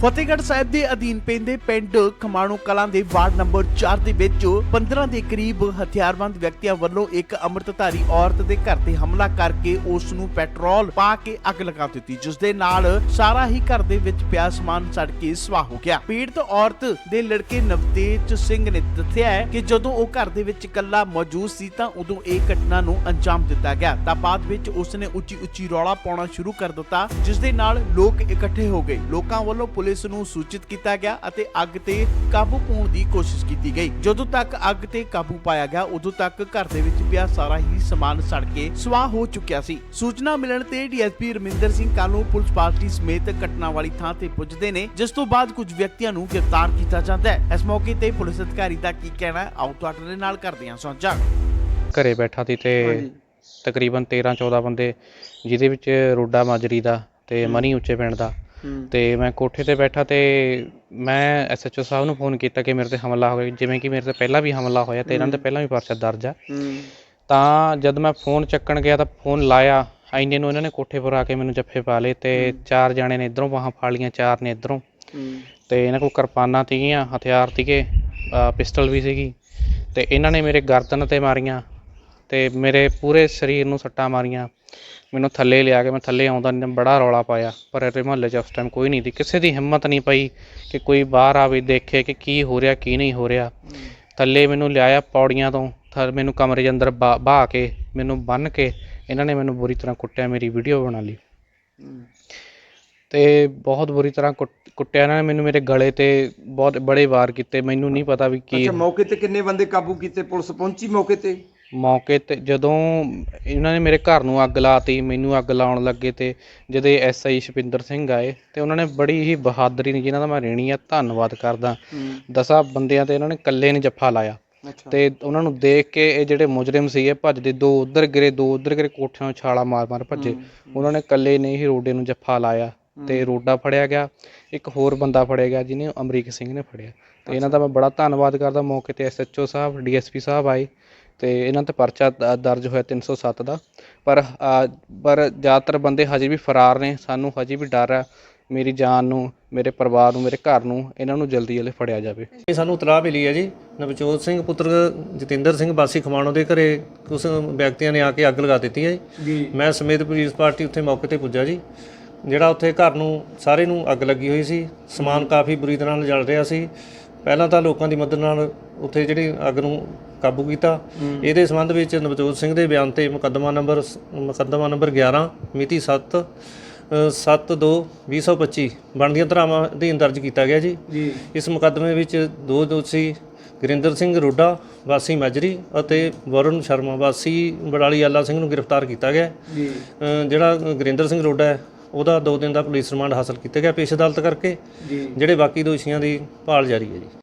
ਫਤਿਹਗੜ੍ਹ ਸਾਹਿਬ ਦੇ ਅਧੀਨ ਪੈਂਦੇ ਪਿੰਡ ਖਮਾਣੋ ਕਲਾਂ ਦੇ ਵਾਰਡ ਨੰਬਰ 4 ਦੇ ਵਿੱਚ 15 ਦੇ ਕਰੀਬ ਹਥਿਆਰਬੰਦ ਵਿਅਕਤੀਆਂ ਵੱਲੋਂ ਇੱਕ ਅੰਮ੍ਰਿਤਧਾਰੀ ਔਰਤ ਦੇ ਘਰ ਤੇ ਹਮਲਾ ਕਰਕੇ ਉਸ ਨੂੰ ਪੈਟਰੋਲ ਪਾ ਕੇ ਅੱਗ ਲਗਾ ਦਿੱਤੀ, ਜਿਸ ਦੇ ਨਾਲ ਸਾਰਾ ਹੀ ਘਰ ਦੇ ਵਿੱਚ ਪਿਆ ਸਮਾਨ ਸੜ ਕੇ ਸਵਾਹ ਹੋ ਗਿਆ। ਪੀੜਤ ਔਰਤ ਦੇ ਲੜਕੇ ਨਵਤੇਜ ਸਿੰਘ ਨੇ ਦੱਸਿਆ ਹੈ ਕਿ ਜਦੋਂ ਉਹ ਘਰ ਦੇ ਵਿੱਚ ਇਕੱਲਾ ਮੌਜੂਦ ਸੀ ਤਾਂ ਉਦੋਂ ਇਹ ਘਟਨਾ ਨੂੰ ਅੰਜਾਮ ਦਿੱਤਾ ਗਿਆ। ਤਾਂ ਬਾਅਦ ਵਿੱਚ ਉਸ ਨੇ ਉੱਚੀ ਉੱਚੀ ਰੌਲਾ ਪਾਉਣਾ ਸ਼ੁਰੂ ਕਰ ਦਿੱਤਾ, ਜਿਸ ਦੇ ਨਾਲ ਲੋਕ ਇਕੱਠੇ ਹੋ ਗਏ। ਲੋਕਾਂ ਵੱਲੋਂ ਪੁਲਿਸ ਨੂੰ ਸੂਚਿਤ ਕੀਤਾ ਗਿਆ ਅਤੇ ਅੱਗ ਤੇ ਕਾਬੂ ਪਾਉਣ ਦੀ ਕੋਸ਼ਿਸ਼ ਕੀਤੀ ਗਈ। ਜਦੋਂ ਤੱਕ ਅੱਗ ਤੇ ਕਾਬੂ ਪਾਇਆ ਗਿਆ ਉਦੋਂ ਤੱਕ ਘਰ ਦੇ ਵਿੱਚ ਪਿਆ ਸਾਰਾ ਹੀ ਸਮਾਨ ਸੜ ਕੇ ਸਵਾਹ ਹੋ ਚੁੱਕਿਆ ਸੀ। ਸੂਚਨਾ ਮਿਲਣ ਤੇ DSP Raminder Singh Kalu police party ਸਮੇਤ ਘਟਨਾ ਵਾਲੀ ਥਾਂ ਤੇ ਪੁੱਜਦੇ ਨੇ ਜਿਸ ਤੋਂ ਬਾਅਦ ਕੁਝ ਵਿਅਕਤੀਆਂ ਨੂੰ ਗ੍ਰਿਫਤਾਰ ਕੀਤਾ ਜਾਂਦਾ ਹੈ। ਇਸ ਮੌਕੇ ਤੇ ਪੁਲਿਸ ਅਧਿਕਾਰੀ ਦਾ ਕੀ ਕਹਿਣਾ ਹੈ ਆਓ ਤੁਹਾਡੇ ਦੇ ਨਾਲ ਕਰਦੇ ਹਾਂ ਸਾਂਝਾ। ਘਰੇ ਬੈਠਾ ਸੀ ਤੇ ਤਕਰੀਬਨ 13 14 ਬੰਦੇ ਜਿਹਦੇ ਵਿੱਚ ਰੋਡਾ ਮਾਜਰੀ ਦਾ ਤੇ ਮਨੀ ਉੱਚੇ ਪਿੰਡ ਦਾ ਤੇ ਮੈਂ ਕੋਠੇ ਤੇ ਬੈਠਾ ਤੇ ਮੈਂ ਐਸਐਚਓ ਸਾਹਿਬ ਨੂੰ ਫੋਨ ਕੀਤਾ ਕਿ ਮੇਰੇ ਤੇ ਹਮਲਾ ਹੋ ਗਿਆ। ਜਿਵੇਂ ਕਿ ਮੇਰੇ ਤੇ ਪਹਿਲਾਂ ਵੀ ਹਮਲਾ ਹੋਇਆ ਤੇ ਇਹਨਾਂ ਦੇ ਪਹਿਲਾਂ ਵੀ ਪਰਚਾ ਦਰਜ ਆ। ਤਾਂ ਜਦ ਮੈਂ ਫੋਨ ਚੱਕਣ ਗਿਆ ਤਾਂ ਫੋਨ ਲਾਇਆ। ਐਨੇ ਨੂੰ ਇਹਨਾਂ ਨੇ ਕੋਠੇ ਪਰ ਆ ਕੇ ਮੈਨੂੰ ਜੱਫੇ ਪਾ ਲਏ ਤੇ ਚਾਰ ਜਾਣੇ ਨੇ ਇਧਰੋਂ ਬਾਹਾਂ ਫਾੜ ਲਈਆਂ ਚਾਰ ਨੇ ਇਧਰੋਂ। ਤੇ ਇਹਨਾਂ ਕੋਲ ਕਿਰਪਾਨਾਂ ਸੀਗੀਆਂ ਹਥਿਆਰ ਸੀਗੇ ਪਿਸਟਲ ਵੀ ਸੀਗੀ। ਤੇ ਇਹਨਾਂ ਨੇ ਮੇਰੇ ਗਰਦਨ ਤੇ ਮਾਰੀਆਂ। ਤੇ ਮੇਰੇ ਪੂਰੇ ਸਰੀਰ ਨੂੰ ਸੱਟਾਂ ਮਾਰੀਆਂ। ਮੈਨੂੰ ਥੱਲੇ ਲਿਆ ਕੇ ਮੈਂ ਥੱਲੇ ਆਉਂਦਾ ਨੇ ਬੜਾ ਰੌਲਾ ਪਾਇਆ। ਪਰ ਇਹਦੇ ਮੁਹੱਲੇ 'ਚ ਉਸ ਟਾਈਮ ਕੋਈ ਨਹੀਂ ਸੀ। ਕਿਸੇ ਦੀ ਹਿੰਮਤ ਨਹੀਂ ਪਈ ਕਿ ਕੋਈ ਬਾਹਰ ਆਵੇ, ਦੇਖੇ ਕਿ ਕੀ ਹੋ ਰਿਹਾ, ਕੀ ਨਹੀਂ ਹੋ ਰਿਹਾ। ਥੱਲੇ ਮੈਨੂੰ ਲਿਆਇਆ ਪੌੜੀਆਂ ਤੋਂ। ਥ- ਮੈਨੂੰ ਕਮਰੇ ਦੇ ਅੰਦਰ ਬਾ, ਬਾਹ ਕੇ, ਮੈਨੂੰ ਬੰਨ ਕੇ ਇਹਨਾਂ ਨੇ ਮੈਨੂੰ ਬੁਰੀ ਤਰ੍ਹਾਂ ਕੁੱਟਿਆ, ਮੇਰੀ ਵੀਡੀਓ ਬਣਾ ਲਈ। ਤੇ ਬਹੁਤ ਬੁਰੀ ਤਰ੍ਹਾਂ ਕੁੱਟ- ਕੁੱਟਿਆ ਇਹਨਾਂ ਨੇ ਮੈਨੂੰ ਮੇਰੇ ਗਲੇ ਤੇ ਬਹੁਤ ਬੜੇ ਵਾਰ ਕੀਤੇ। ਮੈਨੂੰ ਨਹੀਂ ਪਤਾ ਵੀ ਕੀ ਅੱਛਾ, ਮੌਕੇ ਤੇ ਕਿੰਨੇ ਬੰਦੇ ਕਾਬੂ ਕੀਤੇ? ਪੁਲਿਸ ਪਹੁੰਚੀ ਮੌਕੇ ਤੇ? ਮੌਕੇ ਤੇ ਜਦੋਂ ਇਹਨਾਂ ਨੇ ਮੇਰੇ ਘਰ ਨੂੰ ਅੱਗ ਲਾਤੀ ਮੈਨੂੰ ਅੱਗ ਲਾਉਣ ਲੱਗੇ ਤੇ ਜਦੇ ਐਸਆਈ ਸ਼ਪਿੰਦਰ ਸਿੰਘ ਆਏ ਤੇ ਉਹਨਾਂ ਨੇ ਬੜੀ ਹੀ ਬਹਾਦਰੀ ਨਾਲ ਜਿਨ੍ਹਾਂ ਦਾ ਮੈਂ ਰੇਣੀ ਆ ਧੰਨਵਾਦ ਕਰਦਾ। ਦਸਾਂ ਬੰਦਿਆਂ ਤੇ ਇਹਨਾਂ ਨੇ ਇਕੱਲੇ ਨੇ ਜੱਫਾ ਲਾਇਆ। ਅੱਛਾ। ਤੇ ਉਹਨਾਂ ਨੂੰ ਦੇਖ ਕੇ ਇਹ ਜਿਹੜੇ ਮੁਜਰਮ ਸੀ ਇਹ ਭੱਜਦੇ ਦੋ ਉਧਰ ਗਿਰੇ ਦੋ ਉਧਰ ਗਿਰੇ ਕੋਠਿਆਂ ਨੂੰ ਛਾਲਾ ਮਾਰ ਮਾਰ ਭੱਜੇ। ਉਹਨਾਂ ਨੇ ਇਕੱਲੇ ਨੇ ਹੀ ਰੋਡੇ ਨੂੰ ਜੱਫਾ ਲਾਇਆ ਤੇ ਰੋਡਾ ਫੜਿਆ ਗਿਆ। ਇੱਕ ਹੋਰ ਬੰਦਾ ਫੜਿਆ ਗਿਆ ਜਿਹਨੇ ਅਮਰੀਕ ਸਿੰਘ ਨੇ ਫੜਿਆ। ਤੇ ਇਹਨਾਂ ਦਾ ਮੈਂ ਬੜਾ ਧੰਨਵਾਦ ਕਰਦਾ। ਮੌਕੇ ਤੇ ਐਸਐਚਓ ਸਾਹਿਬ ਡੀਐਸਪੀ ਸਾਹਿਬ ਆਏ। ਤੇ ਇਹਨਾਂ ਤੇ ਪਰਚਾ ਦ- ਦਰਜ ਹੋਇਆ 307 ਦਾ। ਪਰ ਅ, ਪਰ ਜ਼ਿਆਦਾਤਰ ਬੰਦੇ ਹਜੇ ਵੀ ਫਰਾਰ ਨੇ। ਸਾਨੂੰ ਹਜੇ ਵੀ ਡਰ ਹੈ ਮੇਰੀ ਜਾਨ ਨੂੰ ਮੇਰੇ ਪਰਿਵਾਰ ਨੂੰ ਮੇਰੇ ਘਰ ਨੂੰ ਇਹਨਾਂ ਨੂੰ ਜਲਦੀ ਜਲਦੀ ਫੜਿਆ ਜਾਵੇ। ਇਹ ਸਾਨੂੰ ਇਤਲਾਹ ਮਿਲੀ ਹੈ ਜੀ। ਨਵਜੋਤ ਸਿੰਘ ਪੁੱਤਰ ਜਤਿੰਦਰ ਸਿੰਘ ਬਾਸੀ ਖਮਾਣੋ ਦੇ ਘਰੇ ਕੁਝ ਵਿਅਕਤੀਆਂ ਨੇ ਆ ਕੇ ਅੱਗ ਲਗਾ ਦਿੱਤੀ ਹੈ ਜੀ। ਮੈਂ ਸਮੇਤ ਪੁਲਿਸ ਪਾਰਟੀ ਉੱਥੇ ਮੌਕੇ ਤੇ ਪੁੱਜਾ ਜੀ। ਜਿਹੜਾ ਉੱਥੇ ਘਰ ਨੂੰ ਸਾਰੇ ਨੂੰ ਅੱਗ ਲੱਗੀ ਹੋਈ ਸੀ। ਸਮਾਨ ਕਾਫੀ ਬੁਰੀ ਤਰ੍ਹਾਂ ਨਾਲ ਜਲ ਰਿਹਾ ਸੀ। ਪਹਿਲਾਂ ਤਾਂ ਲੋਕਾਂ ਦੀ ਮਦਦ ਨਾਲ ਉੱਥੇ ਜਿਹੜੀ ਅੱਗ ਨੂੰ ਕਾਬੂ ਕੀਤਾ। ਇਹਦੇ ਸੰਬੰਧ ਵਿੱਚ ਨਵਜੋਤ ਸਿੰਘ ਦੇ ਬਿਆਨ ਤੇ ਮੁਕੱਦਮਾ ਨੰਬਰ ਮੁਕੱਦਮਾ ਨੰਬਰ 11 ਮਿਤੀ 7 7/2/2025 ਬਣਦੀਆਂ ਧਾਰਾਵਾਂ ਅਧੀਨ ਦਰਜ ਕੀਤਾ ਗਿਆ ਜੀ। ਇਸ ਮੁਕੱਦਮੇ ਵਿੱਚ ਦੋ ਦੋਸ਼ੀ ਗੁਰਿੰਦਰ ਸਿੰਘ ਰੋਡਾ ਵਾਸੀ ਮਾਜਰੀ ਅਤੇ ਵਰੁਣ ਸ਼ਰਮਾ ਵਾਸੀ ਬੜਾਲੀ ਆਲਾ ਸਿੰਘ ਨੂੰ ਗ੍ਰਿਫਤਾਰ ਕੀਤਾ ਗਿਆ। ਜੀ। ਜਿਹੜਾ ਗੁਰਿੰਦਰ ਸਿੰਘ ਰੋਡਾ ਹੈ ਉਹਦਾ 2 ਦਿਨ ਦਾ ਪੁਲਿਸ ਰਿਮਾਂਡ ਹਾਸਲ ਕੀਤਾ ਗਿਆ ਪੇਸ਼ ਅਦਾਲਤ ਕਰਕੇ ਜਿਹੜੇ ਬਾਕੀ ਦੋਸ਼ੀਆਂ ਦੀ ਭਾਲ ਜਾਰੀ ਹੈ ਜੀ।